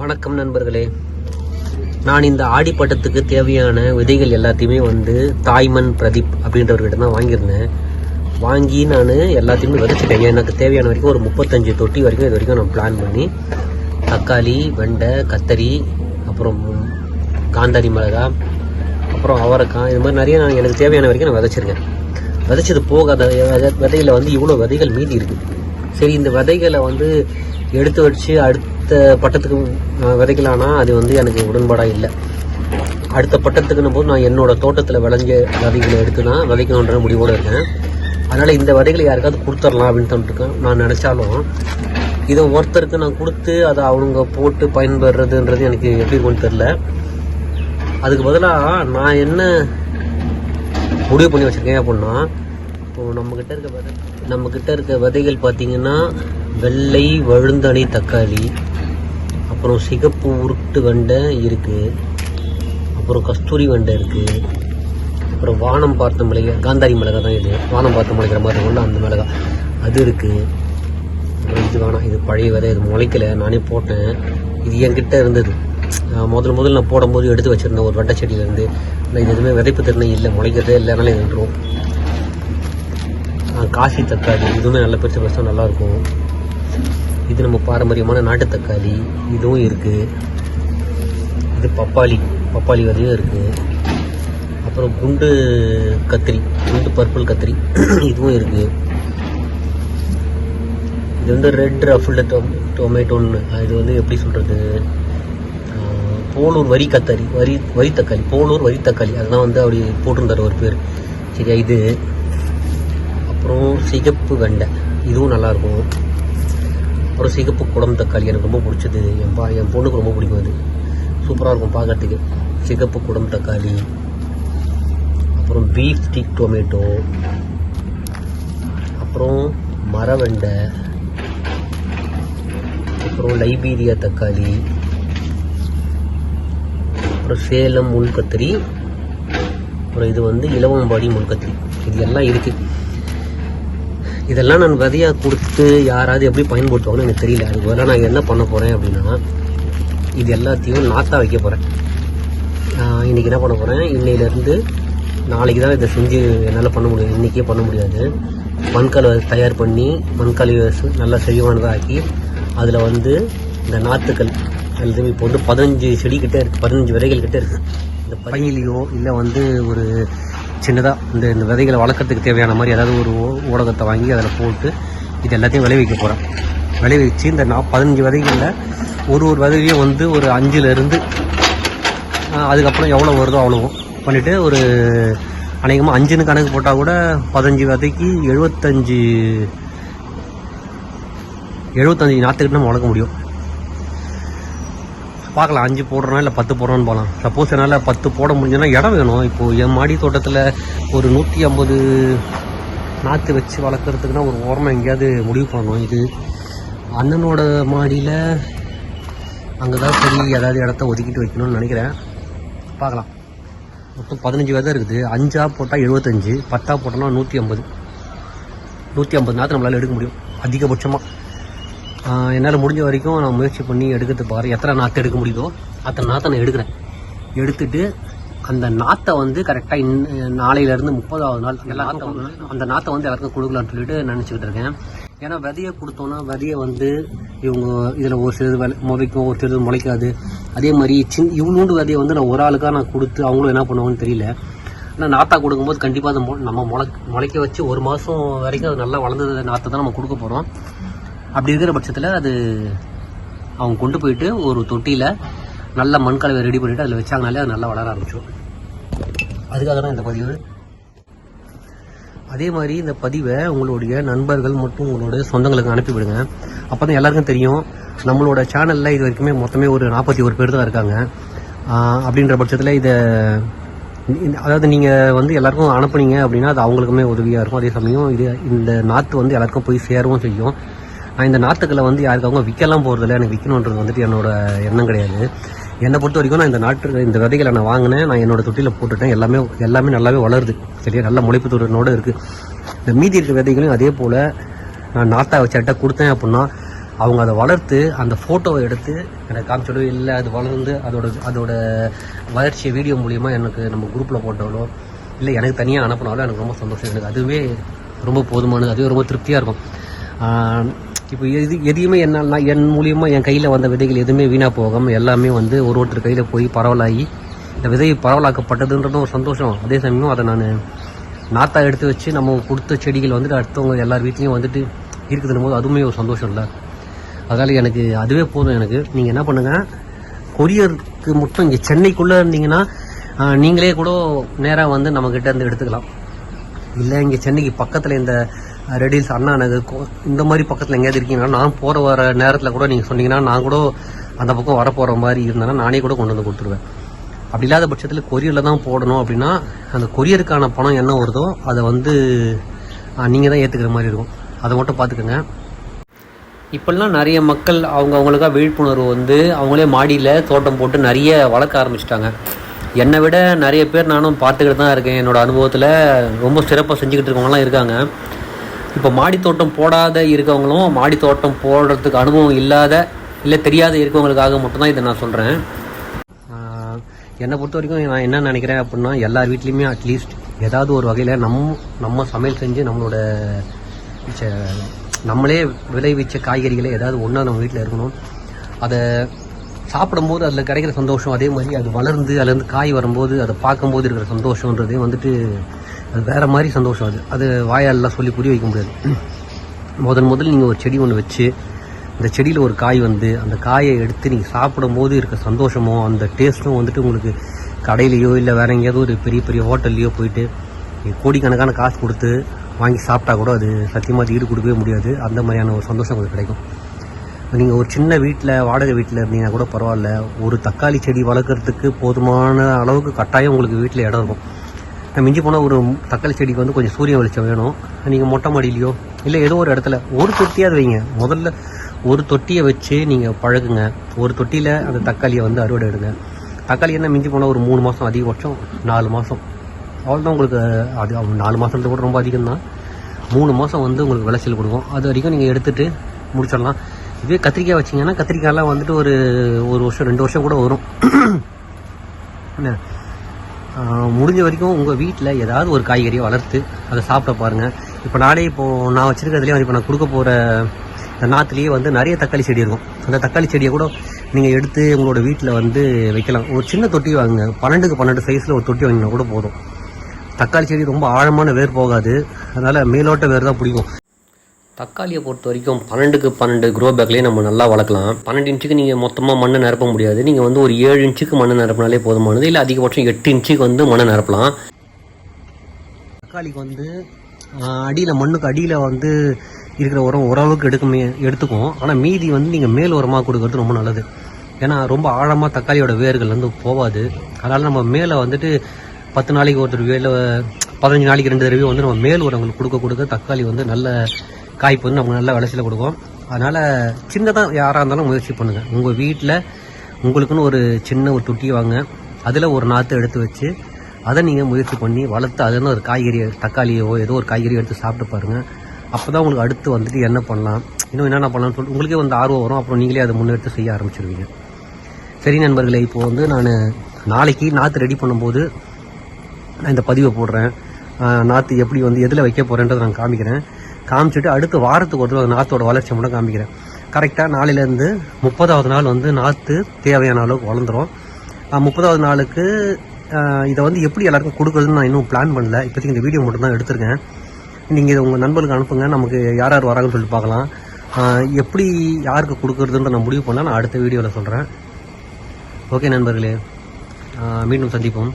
வணக்கம் நண்பர்களே. நான் இந்த ஆடிப்பட்டத்துக்கு தேவையான விதைகள் எல்லாத்தையுமே வந்து தாய்மன் பிரதீப் அப்படின்றவர்கிட்ட தான் வாங்கியிருந்தேன். வாங்கி நான் எல்லாத்தையுமே விதைச்சிட்டேன். எனக்கு தேவையான வரைக்கும் ஒரு முப்பத்தஞ்சு தொட்டி வரைக்கும் இது வரைக்கும் நான் பிளான் பண்ணி தக்காளி வெண்டை கத்தரி அப்புறம் காந்தாரி மிளகா அப்புறம் அவரைக்காய் இது மாதிரி நிறைய நான் எனக்கு தேவையான வரைக்கும் நான் விதைச்சிருக்கேன். விதைச்சது போக அந்த விதை- வந்து இவ்வளோ விதைகள் மீதி இருக்குது சரி இந்த விதைகளை வந்து எடுத்து வச்சு அடுத்து அடுத்த பட்டத்துக்கு விதைக்கலான்னா அது வந்து எனக்கு உடன்பாடாக இல்லை. அடுத்த பட்டத்துக்குன்னும் போது நான் என்னோட தோட்டத்தில் விளைஞ்ச விதைகளை எடுத்து நான் விதைக்கணுன்ற முடிவோடு இருக்கேன். அதனால் இந்த விதைகளை யாருக்காவது கொடுத்துடலாம் அப்படின்னு சொல்லிட்டுருக்கேன். நான் நினச்சாலும் இதை ஒருத்தருக்கு நான் கொடுத்து அதை அவங்க போட்டு பயன்பெறதுன்றது எனக்கு எப்படி இருக்கும்னு தெரில அதுக்கு பதிலாக நான் என்ன முடிவு பண்ணி வச்சுருக்கேன் அப்படின்னா இப்போது நம்மக்கிட்ட இருக்க விதை நம்மக்கிட்ட இருக்க விதைகள் பார்த்திங்கன்னா வெள்ளை வழுந்தணி தக்காளி அப்புறம் சிகப்பு உருட்டு வெண்டை இருக்குது அப்புறம் கஸ்தூரி வெண்டை இருக்குது அப்புறம் வானம் பார்த்த மிளகா காந்தாரி மிளகா தான் இது. வானம் பார்த்து முளைக்கிற மாதிரி இருக்கும்ல அந்த மிளகா அது இருக்குது இது வேணாம். இது பழைய விதை இது முளைக்கல. நானே போட்டேன். இது என்கிட்ட இருந்தது. முதல் முதல்ல முதல்ல நான் போடும்போது எடுத்து வச்சிருந்தேன் ஒரு வெண்டை செடியிலேருந்து ஆனால் இது எதுவுமே விதைப்பு திறனை இல்லை. முளைக்கிறதே இல்லை. அதனால இது விட்டுருவோம் காசி தக்காளி. இதுவுமே நல்ல பெருசு பெருசாக நல்லாயிருக்கும் இது நம்ம பாரம்பரியமான நாட்டு தக்காளி. இதுவும் இருக்குது இது பப்பாளி. பப்பாளி வகையும் இருக்குது அப்புறம் குண்டு கத்திரி. குண்டு பர்பிள் கத்திரி. இதுவும் இருக்குது இது வந்து ரெட் ரஃபிள்டு டொ டொமேட்டோன்னு இது வந்து எப்படி சொல்கிறது போலூர் வரி கத்தரி. வரி வரி தக்காளி. போலூர் வரி தக்காளி. அதெல்லாம் வந்து அப்படி போட்டிருந்தார் ஒரு பேர். சரியா இது? அப்புறம் சிகப்பு வெண்டை. இதுவும் நல்லாயிருக்கும் அப்புறம் சிகப்பு குளம் தக்காளி எனக்கு ரொம்ப பிடிச்சது. என் பா என் பொண்ணுக்கு ரொம்ப பிடிக்கும் அது. சூப்பராக இருக்கும் பார்க்கறதுக்கு. சிகப்பு குடம் தக்காளி. அப்புறம் பீஃப் ஸ்டிக் டொமேட்டோ அப்புறம் மரவெண்டை. அப்புறம் லைபீரியா தக்காளி. அப்புறம் சேலம் முள்கத்திரி. அப்புறம் இது வந்து இலவம்பாடி முள்கத்திரி. இது எல்லாம் இருக்குது இதெல்லாம் நான் விதையாக கொடுத்து யாராவது எப்படி பயன்படுத்துவாங்கன்னு எனக்கு தெரியல. அதுக்கு பதிலாக நான் என்ன பண்ண போகிறேன் அப்படின்னா இது எல்லாத்தையும் நாத்தாக வைக்க போகிறேன் இன்றைக்கி என்ன பண்ண போகிறேன் இன்னையிலேருந்து நாளைக்கு தான் இதை செஞ்சு என்னால் பண்ண முடியும். இன்றைக்கே பண்ண முடியாது. மண்கலை தயார் பண்ணி மண்கலை நல்லா செழிவானதாக ஆக்கி அதில் வந்து இந்த நாற்றுக்கள் அல்லது இப்போ வந்து பதினஞ்சு செடிக்கிட்டே இருக்குது பதினஞ்சு விதைகள் கிட்டே இருக்குது இந்த பையிலையோ இல்லை வந்து ஒரு சின்னதாக இந்த இந்த விதைகளை வளர்க்குறதுக்கு தேவையான மாதிரி ஏதாவது ஒரு ஊடகத்தை வாங்கி அதில் போட்டு இது எல்லாத்தையும் விளைவிக்க போகிறேன் விளைவிச்சு இந்த நா பதினஞ்சு விதைகளில் ஒரு ஒரு விதையும் வந்து ஒரு அஞ்சுலேருந்து அதுக்கப்புறம் எவ்வளோ வருதோ அவ்வளோவும் பண்ணிவிட்டு ஒரு அநேகமாக அஞ்சுன்னு கணக்கு போட்டால் கூட பதினஞ்சு விதைக்கு எழுபத்தஞ்சு எழுபத்தஞ்சு நாற்றுக்கிட்ட நம்ம வளர்க்க முடியும். பார்க்கலாம் அஞ்சு போடுறோம் இல்லை பத்து போடுறோன்னு போகலாம் சப்போஸ் என்னால் பத்து போட முடிஞ்சதுன்னா இடம் வேணும். இப்போது என் மாடி தோட்டத்தில் ஒரு நூற்றி ஐம்பது நாற்று வச்சு வளர்க்குறதுக்குன்னா ஒரு ஓரமாக எங்கேயாவது முடிவு பண்ணணும். இது அண்ணனோட மாடியில் அங்கே தான் சரி ஏதாவது இடத்த ஒதுக்கிட்டு வைக்கணும்னு நினைக்கிறேன். பார்க்கலாம். மொத்தம் பதினஞ்சு விதை இருக்குது. அஞ்சாக போட்டால் எழுபத்தஞ்சு பத்தாக போட்டோம்னா நூற்றி ஐம்பது. நூற்றி ஐம்பது நாற்று நம்மளால் எடுக்க முடியும். அதிகபட்சமாக என்னால் முடிஞ்ச வரைக்கும் நான் முயற்சி பண்ணி எடுக்கிறது பாரு. எத்தனை நாற்று எடுக்க முடியுதோ அத்தனை நாற்றை நான் எடுக்கிறேன். எடுத்துட்டு அந்த நாற்றை வந்து கரெக்டாக இன் நாளையிலேருந்து முப்பதாவது நாள் எல்லாருக்கும் அந்த நாற்றை வந்து எல்லாருக்கும் கொடுக்கலான்னு சொல்லிட்டு நினச்சிக்கிட்டு இருக்கேன். ஏன்னா விதையை கொடுத்தோன்னா விதையை வந்து இவங்க இதில் ஒரு சிலது விளை முளைக்கும் ஒரு சிலது முளைக்காது. அதே மாதிரி சின் இவ்வளோண்டு விதையை வந்து நான் ஒரு ஆளுக்காக நான் கொடுத்து அவங்களும் என்ன பண்ணுவாங்கன்னு தெரியல. ஆனால் நாத்தா கொடுக்கும்போது கண்டிப்பாக அதை நம்ம முளை முளைக்க வச்சு ஒரு மாதம் வரைக்கும் அது நல்லா வளர்ந்தது நாற்றை தான் நம்ம கொடுக்க போகிறோம் அப்படி இருக்கிற பட்சத்தில் அது அவங்க கொண்டு போயிட்டு ஒரு தொட்டியில் நல்ல மண் கலவை ரெடி பண்ணிவிட்டு அதில் வச்சாங்கனாலே அது நல்லா வளர ஆரம்பிச்சோம் அதுக்காக தான் இந்த பதிவு. அதே மாதிரி இந்த பதிவை உங்களுடைய நண்பர்கள் மற்றும் உங்களுடைய சொந்தங்களுக்கு அனுப்பிவிடுங்க அப்போ தான் எல்லாருக்கும் தெரியும் நம்மளோட சேனலில் இது வரைக்குமே மொத்தமே ஒரு நாற்பத்தி ஒரு பேர் தான் இருக்காங்க. அப்படின்ற பட்சத்தில் இதை அதாவது நீங்கள் வந்து எல்லாருக்கும் அனுப்புனீங்க அப்படின்னா அது அவங்களுக்குமே உதவியாக இருக்கும். அதே சமயம் இது இந்த நாற்று வந்து எல்லாருக்கும் போய் சேரவும் செய்யும். இந்த நாட்டுக்களை வந்து யாருக்காகவும் விற்கலாம் போகிறதில்ல எனக்கு விற்கணுன்றது வந்துட்டு என்னோட எண்ணம் கிடையாது. என்னை பொறுத்த வரைக்கும் நான் இந்த நாட்டு இந்த விதைகளை நான் வாங்கினேன். நான் என்னோட தொட்டியில் போட்டுட்டேன். எல்லாமே எல்லாமே நல்லாவே வளருது. சரியா? நல்ல முளைப்பு தூரனோட இருக்குது இந்த மீதி இருக்க விதைகளையும் அதே போல் நான் நாத்தா வச்சாட்ட கொடுத்தேன் அப்படின்னா அவங்க அதை வளர்த்து அந்த ஃபோட்டோவை எடுத்து எனக்கு காமிச்சோடோ இல்லை அது வளர்ந்து அதோட அதோட வளர்ச்சியை வீடியோ மூலியமாக எனக்கு நம்ம குரூப்பில் போட்டாலோ இல்லை எனக்கு தனியாக அனுப்பினாலும் எனக்கு ரொம்ப சந்தோஷம். எனக்கு அதுவே ரொம்ப போதுமானது. அதுவே ரொம்ப திருப்தியாக இருக்கும். இப்போ எது எதையுமே என்ன என் மூலியமாக என் கையில் வந்த விதைகள் எதுவுமே வீணாக போகாமல் எல்லாமே வந்து ஒரு ஒருத்தர் கையில் போய் பரவலாகி இந்த விதை பரவலாக்கப்பட்டதுன்றதும் ஒரு சந்தோஷம். அதே சமயம் அதை நான் நாத்தா எடுத்து வச்சு நம்ம கொடுத்த செடிகள் வந்துட்டு அடுத்தவங்க எல்லார் வீட்லேயும் வந்துட்டு இருக்குதுன்னும் போது அதுவுமே ஒரு சந்தோஷம் இல்லை. அதனால் எனக்கு அதுவே போதும் எனக்கு. நீங்கள் என்ன பண்ணுங்கள் கொரியருக்கு மட்டும் இங்கே சென்னைக்குள்ளே இருந்தீங்கன்னா நீங்களே கூட நேராக வந்து நம்மக்கிட்ட இருந்து எடுத்துக்கலாம். இல்லை இங்கே சென்னைக்கு பக்கத்தில் இந்த ரெடில்ஸ் அண்ணா நகர் கோ- இந்த மாதிரி பக்கத்தில் எங்கேயாவது இருக்கீங்கன்னா நான் போகிற வர நேரத்தில் கூட நீங்கள் சொன்னீங்கன்னா நான் கூட அந்த பக்கம் வர போகிற மாதிரி இருந்தேன்னா நானே கூட கொண்டு வந்து கொடுத்துருவேன். அப்படி இல்லாத பட்சத்தில் கொரியரில் தான் போடணும் அப்படின்னா அந்த கொரியருக்கான பணம் என்ன வருதோ அதை வந்து நீங்கள் தான் ஏற்றுக்கிற மாதிரி இருக்கும். அதை மட்டும் பார்த்துக்கோங்க. இப்போல்லாம் நிறைய மக்கள் அவங்க அவங்களுக்காக விழிப்புணர்வு வந்து அவங்களே மாடியில் தோட்டம் போட்டு நிறைய வளர்க்க ஆரம்பிச்சிட்டாங்க. என்னை விட நிறைய பேர் நானும் பார்த்துக்கிட்டு தான் இருக்கேன். என்னோடய அனுபவத்தில் ரொம்ப சிறப்பாக செஞ்சுக்கிட்டு இருக்கவங்களாம் இருக்காங்க. இப்போ மாடி தோட்டம் போடாத இருக்கவங்களும் மாடி தோட்டம் போடுறதுக்கு அனுபவம் இல்லாத இல்லை தெரியாத இருக்கவங்களுக்காக மட்டும்தான் இதை நான் சொல்கிறேன் என்னை பொறுத்த வரைக்கும் நான் என்ன நினைக்கிறேன் அப்படின்னா எல்லார் வீட்லேயுமே அட்லீஸ்ட் ஏதாவது ஒரு வகையில் நம் நம்ம சமையல் செஞ்சு நம்மளோட நம்மளே விளைவிச்ச காய்கறிகளை ஏதாவது ஒன்றா நம்ம வீட்டில் இருக்கணும். அதை சாப்பிடும்போது அதில் கிடைக்கிற சந்தோஷம் அதே மாதிரி அது வளர்ந்து அதுலேருந்து காய் வரும்போது அதை பார்க்கும்போது இருக்கிற சந்தோஷன்றதே வந்துட்டு அது வேறு மாதிரி சந்தோஷம் அது. அது வாயாலெலாம் சொல்லி புரிய வைக்க முடியாது. முதன் முதல் நீங்கள் ஒரு செடி ஒன்று வச்சு அந்த செடியில் ஒரு காய் வந்து அந்த காயை எடுத்து நீங்கள் சாப்பிடும்போது இருக்க சந்தோஷமோ அந்த டேஸ்ட்டும் வந்துட்டு உங்களுக்கு கடையிலையோ இல்லை வேற எங்கேயாவது ஒரு பெரிய பெரிய ஹோட்டல்லையோ போயிட்டு நீங்கள் கோடிக்கணக்கான காசு கொடுத்து வாங்கி சாப்பிட்டா கூட அது சத்தியமாக அது ஈடு கொடுக்கவே முடியாது. அந்த மாதிரியான ஒரு சந்தோஷம் உங்களுக்கு கிடைக்கும். நீங்கள் ஒரு சின்ன வீட்டில் வாடகை வீட்டில் இருந்தீங்கன்னா கூட பரவாயில்ல. ஒரு தக்காளி செடி வளர்க்குறதுக்கு போதுமான அளவுக்கு கட்டாயம் உங்களுக்கு வீட்டில் இடம் இருக்கும். மிஞ்சி போனால் ஒரு தக்காளி செடிக்கு வந்து கொஞ்சம் சூரிய வெளிச்சம் வேணும். நீங்கள் மொட்டை மாடியிலையோ இல்லை ஏதோ ஒரு இடத்துல ஒரு தொட்டியாவது வைங்க. முதல்ல ஒரு தொட்டியை வச்சு நீங்கள் பழகுங்க. ஒரு தொட்டியில் அந்த தக்காளியை வந்து அறுவடை எடுங்க. தக்காளி என்ன மிஞ்சி போனால் ஒரு மூணு மாதம் அதிகபட்சம் நாலு மாதம் அவ்வளோதான் உங்களுக்கு அது நாலு மாதத்துல கூட ரொம்ப அதிகம் தான் மூணு மாதம் வந்து உங்களுக்கு விளைச்சல் கொடுக்கும். அது வரைக்கும் நீங்கள் எடுத்துகிட்டு முடிச்சிடலாம். இதே கத்திரிக்காய் வச்சிங்கன்னா கத்திரிக்காயெல்லாம் வந்துட்டு ஒரு ஒரு வருஷம் ரெண்டு வருஷம் கூட வரும். என்ன? முடிஞ்ச வரைக்கும் உங்கள் வீட்டில் ஏதாவது ஒரு காய்கறியை வளர்த்து அதை சாப்பிட பாருங்கள் இப்போ நானே இப்போது நான் வச்சுருக்கிறதுலேயே இப்போ நான் கொடுக்க போகிற நாற்றுலேயே வந்து நிறைய தக்காளி செடி இருக்கும். அந்த தக்காளி செடியை கூட நீங்கள் எடுத்து உங்களோட வீட்டில் வந்து வைக்கலாம். ஒரு சின்ன தொட்டி வாங்குங்க. பன்னெண்டுக்கு பன்னெண்டு சைஸில் ஒரு தொட்டி வாங்கினா கூட போதும். தக்காளி செடி ரொம்ப ஆழமான வேர் போகாது. அதனால் மேலோட்ட வேர் தான் பிடிக்கும். தக்காளியை பொறுத்த வரைக்கும் பன்னெண்டுக்கு பன்னெண்டு க்ரோ பேக்லேயே நம்ம நல்லா வளர்க்கலாம். பன்னெண்டு இன்ச்சுக்கு நீங்கள் மொத்தமாக மண்ணை நிரப்ப முடியாது. நீங்கள் வந்து ஒரு ஏழு இன்ச்சுக்கு மண்ணை நிரப்பினாலே போதுமானது. இல்லை அதிகபட்சம் எட்டு இன்ச்சுக்கு வந்து மண்ணை நிரப்பலாம். தக்காளிக்கு வந்து அடியில் மண்ணுக்கு அடியில் வந்து இருக்கிற உரம் ஓரளவுக்கு எடுக்க எடுத்துக்கும் ஆனால் மீதி வந்து நீங்கள் மேல் உரமாக கொடுக்கறது ரொம்ப நல்லது. ஏன்னா ரொம்ப ஆழமாக தக்காளியோட வேர்கள் வந்து போகாது. அதனால் நம்ம மேலே வந்துட்டு பத்து நாளைக்கு ஒருத்தர் வேலை பதினஞ்சு நாளைக்கு ரெண்டு தடவை வந்து நம்ம மேல் உரங்களுக்கு கொடுக்க கொடுக்க தக்காளி வந்து நல்ல காய்ப்பு வந்து நமக்கு நல்ல விளைச்சல கொடுக்கும். அதனால் சின்னதாக யாராக இருந்தாலும் முயற்சி பண்ணுங்கள் உங்கள் வீட்டில் உங்களுக்குன்னு ஒரு சின்ன ஒரு தொட்டி வாங்க. அதில் ஒரு நாற்று எடுத்து வச்சு அதை நீங்கள் முயற்சி பண்ணி வளர்த்து அதுன்னு ஒரு காய்கறி தக்காளியோ ஏதோ ஒரு காய்கறி எடுத்து சாப்பிட்டு பாருங்கள் அப்போ தான் உங்களுக்கு அடுத்து வந்துட்டு என்ன பண்ணலாம் இன்னும் என்னென்ன பண்ணலாம்னு சொல்லிட்டு உங்களுக்கே வந்து ஆர்வம் வரும். அப்புறம் நீங்களே அதை முன்னெடுத்து செய்ய ஆரம்பிச்சிருவீங்க. சரி நண்பர்களே இப்போ வந்து நான் நாளைக்கு நாற்று ரெடி பண்ணும்போது நான் இந்த பதிவை போடுறேன். நாற்று எப்படி வந்து எதில் வைக்க போகிறேன்றதை நான் காமிக்கிறேன். காமிச்சிட்டு அடுத்த வாரத்துக்கு ஒரு தடவை நாற்றோட வளர்ச்சி மட்டும் காமிக்கிறேன். கரெக்டாக நாளையிலேருந்து முப்பதாவது நாள் வந்து நாற்று தேவையான அளவுக்கு வளர்ந்துரும். முப்பதாவது நாளுக்கு இதை வந்து எப்படி எல்லாருக்கும் கொடுக்குறதுன்னு நான் இன்னும் பிளான் பண்ணல. இப்போதைக்கு இந்த வீடியோ மட்டும் தான் எடுத்திருக்கேன். நீங்கள் இதை உங்கள் நண்பர்களுக்கு அனுப்புங்க. நமக்கு யார் யார் வராங்கன்னு சொல்லி பார்க்கலாம். எப்படி யாருக்கு கொடுக்குறதுன்ற நான் முடிவு பண்ணால் நான் அடுத்த வீடியோவில் சொல்கிறேன் ஓகே நண்பர்களே. மீண்டும் சந்திப்போம்.